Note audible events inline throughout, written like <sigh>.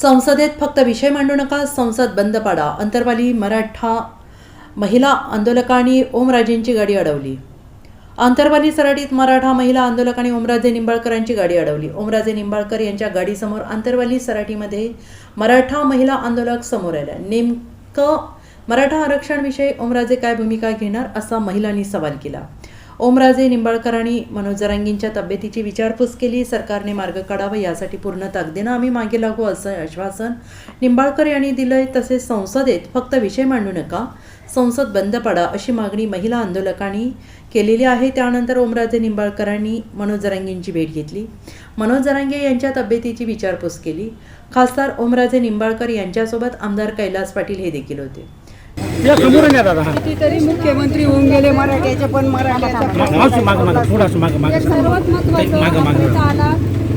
संसदेत फक्त विषय मांडू नका संसद बंद पाडा. अंतरवाली मराठा महिला आंदोलकांनी ओमराजेंची गाडी अडवली. अंतरवाली सराटीत मराठा महिला आंदोलकांनी ओमराजे निंबाळकरांची गाडी अडवली. ओमराजे निंबाळकर यांच्या गाडीसमोर अंतरवाली सराटीमध्ये मराठा महिला आंदोलक समोर आल्या. नेमकं मराठा आरक्षणविषयी ओमराजे काय भूमिका घेणार असा महिलांनी सवाल केला. ओमराजे निंबाळकरांनी मनोज जरांगींच्या तब्येतीची विचारपूस केली. सरकारने मार्ग काढावा यासाठी पूर्ण ताकदीनं आम्ही मागे लागू असं आश्वासन निंबाळकर यांनी दिलंय. तसेच संसदेत फक्त विषय मांडू नका. संसद बंद पडा अशी मागणी महिला आंदोलकांनी केलेली आहे. त्यानंतर ओमराजे निंबाळकरांनी मनोजरांगींची भेट घेतली. मनोज जरांगे यांच्या तब्येतीची विचारपूस केली. खासदार ओमराजे निंबाळकर यांच्यासोबत आमदार कैलास पाटील हे देखील होते. या समोरून या दादा. हा कितीतरी मुख्यमंत्री होऊन गेले मराठ्याचे पण मराठ्याचा माग माग माग माग थोडासा माग माग. एक सर्वात महत्वाचं माग माग. आला.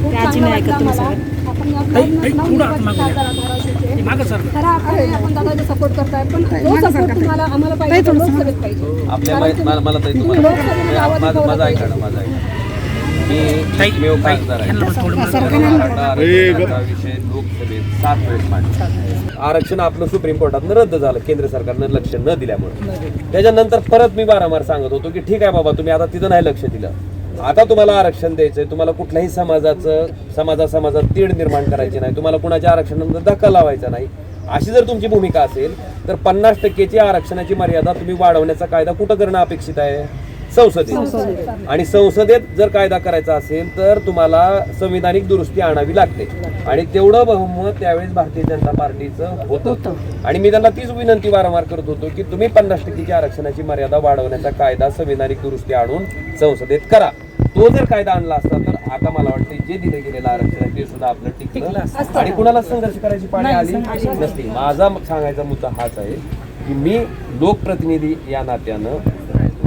खूप चांगला वाटला मला. आपण या पुढं मागं धाराशिवचे. माग सर. खरं अर्थाने आपण दादाचा सपोर्ट करताय पण तो सपोर्ट तुम्हाला आम्हाला पाहिजे तो लोकसभेत पाहिजे. आपल्या माहित- मला मला ताई तुम्ही तुम्हाला लोकसभेमध्ये माझं ऐका ना. माझं ऐका. मी ताई, एकमेव ताई, खासदार आहे. यांना थोडं मागं मराठा आरक्षणाचा विषय लोकसभेत सात वेळेस मांडला. आरक्षण आपलं सुप्रीम कोर्टात रद्द झालं केंद्र सरकारनं लक्ष न दिल्यामुळे. त्याच्यानंतर परत मी वारंवार सांगत होतो की ठीक आहे बाबा तुम्ही आता तिथं नाही लक्ष दिलं. आता तुम्हाला आरक्षण द्यायचंय तुम्हाला कुठल्याही समाजाचं समाजा समाजात तीड निर्माण करायची नाही तुम्हाला कुणाच्या आरक्षणानंतर धक्का लावायचा नाही. अशी जर तुमची भूमिका असेल तर पन्नास टक्केची आरक्षणाची मर्यादा तुम्ही वाढवण्याचा कायदा कुठं करणं अपेक्षित आहे? संसदेत. आणि संसदेत जर कायदा करायचा असेल तर तुम्हाला संविधानिक दुरुस्ती आणावी लागते. आणि तेवढं बहुमत त्यावेळेस भारतीय जनता पार्टीचं होतं. आणि मी त्यांना तीच विनंती वारंवार करत होतो की तुम्ही पन्नास टक्केची आरक्षणाची मर्यादा वाढवण्याचा कायदा संविधानिक दुरुस्ती आणून संसदेत करा. तो जर कायदा आणला असता तर आता मला वाटतं जे दिलं गेलेलं आरक्षण आहे ते सुद्धा आपलं टिकलं. आणि कुणाला संघर्ष करायची पाळी आली नसती. माझा सांगायचा मुद्दा हाच आहे की मी लोकप्रतिनिधी या नात्यानं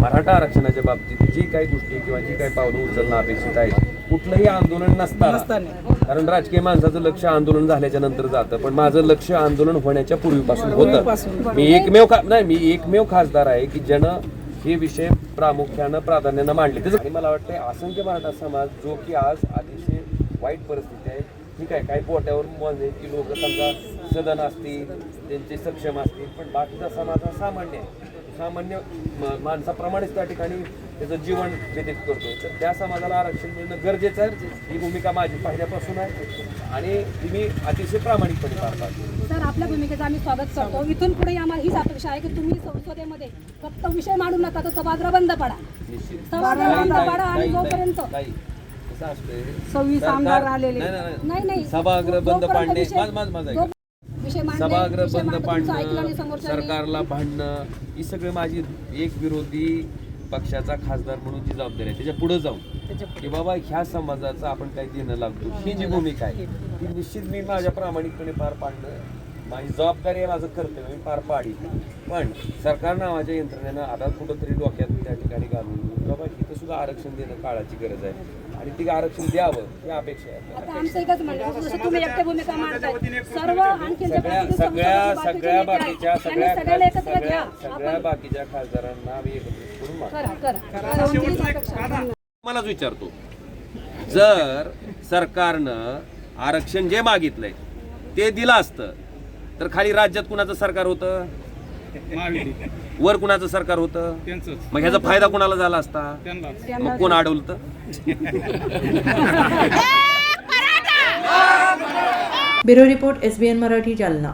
मराठा आरक्षणाच्या बाबतीत जी काही गोष्टी किंवा जी काही पावलं उचलणं अपेक्षित आहे कुठलंही आंदोलन नसताना. कारण राजकीय माणसाचं लक्ष आंदोलन झाल्याच्यानंतर जातं पण माझं लक्ष आंदोलन होण्याच्या पूर्वीपासून होतं. मी एकमेव नाही मी एकमेव खासदार आहे की ज्यानं हे विषय प्रामुख्यानं प्राधान्यानं मांडले. आणि मला वाटतं असंख्य मराठा समाज जो की आज अतिशय वाईट परिस्थिती आहे ठीक आहे काही पोट्यावर म्हणजे की लोक समजा सदन असतील त्यांचे सक्षम असतील पण बाकीचा समाज हा सामान्य आहे. सामान्य माणसाप्रमाणेच त्या ठिकाणी त्याचं जीवन व्यतीत करतो. तर त्या समाजाला आरक्षण मिळणं गरजेचं आहे. ही भूमिका माझी पहिल्यापासून आहे. आणि ती मी अतिशय प्रामाणिकपणे पार पाडतो. सर आपल्या भूमिकेचं आम्ही स्वागत करतो. इथून पुढे आम्हाला हीच अपेक्षा आहे की तुम्ही संसदेमध्ये फक्त विषय मांडू नका तर सभागृह बंद पडा. सभागृह बंद पडा आणि जोपर्यंत सव्वीस आमदार आलेले नाही, नाही, सभागृह बंद पाडणे सभागृह बंद पाडणं. सरकारला भांडणं ही सगळी माझी एक विरोधी पक्षाचा खासदार म्हणून जी जबाबदारी आहे. त्याच्या पुढे जाऊन. की बाबा ह्या समाजाचं आपण काही देणं लागतो. ही जी भूमिका आहे ती निश्चित मी माझ्या प्रामाणिकपणे पार पाडणं माझी जबाबदारी आहे माझं कर्तव्य मी पार पाडी पण सरकार नावाच्या यंत्रणेनं आता कुठंतरी डोक्यात त्या ठिकाणी घालून बाबा इथं सुद्धा आरक्षण देणं काळाची गरज आहे. आणि आरक्षण द्यावं ही अपेक्षा आहे आपल्याला. आता आमचं एकच म्हणणं आहे, जसं तुम्ही एकट्या भूमिका मांडताय सर्व आणखी जे सगळ्या सगळ्या सगळ्या बाकीचे बाकीच्या सगळ्या सगळ्याला एकत्र घ्या सगळ्या सगळ्या बाकीच्या खासदारांना आम्ही एकत्रित करून मागतो. करा करा करा हीच अपेक्षा आहे. मलाच विचारतो जर सरकारनं आरक्षण जे मागितलंय ते दिलं असतं तर खाली राज्यात कुणाचं सरकार होतं वर कुणाचं सरकार होतं? मग ह्याचा फायदा कुणाला झाला असता? मग कोण अडवलं तर? <laughs> Bureau report S B N Marathi Jalna.